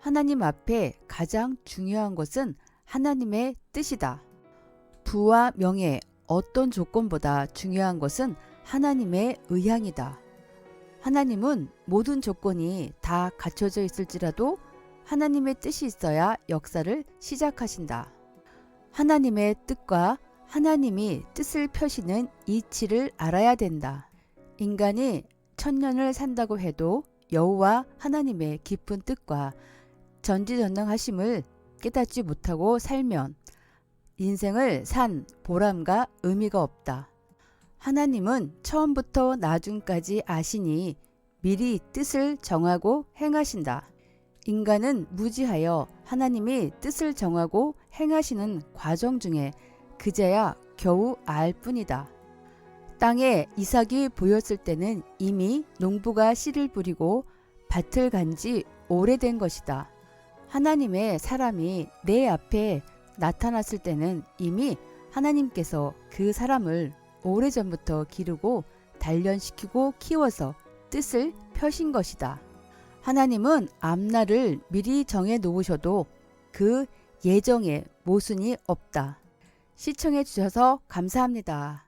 하나님 앞에 가장 중요한 것은 하나님의 뜻이다. 부와 명예 어떤 조건보다 중요한 것은 하나님의 의향이다. 하나님은 모든 조건이 다 갖춰져 있을지라도 하나님의 뜻이 있어야 역사를 시작하신다. 하나님의 뜻과 하나님이 뜻을 펴시는 이치를 알아야 된다. 인간이 천년을 산다고 해도 여호와 하나님의 깊은 뜻과 전지전능하심을 깨닫지 못하고 살면 인생을 산 보람과 의미가 없다. 하나님은 처음부터 나중까지 아시니 미리 뜻을 정하고 행하신다. 인간은 무지하여 하나님이 뜻을 정하고 행하시는 과정 중에 그제야 겨우 알 뿐이다. 땅에 이삭이 보였을 때는 이미 농부가 씨를 뿌리고 밭을 간 지 오래된 것이다. 하나님의 사람이 내 앞에 나타났을 때는 이미 하나님께서 그 사람을 오래전부터 기르고 단련시키고 키워서 뜻을 펴신 것이다. 하나님은 앞날을 미리 정해 놓으셔도 그 예정에 모순이 없다. 시청해 주셔서 감사합니다.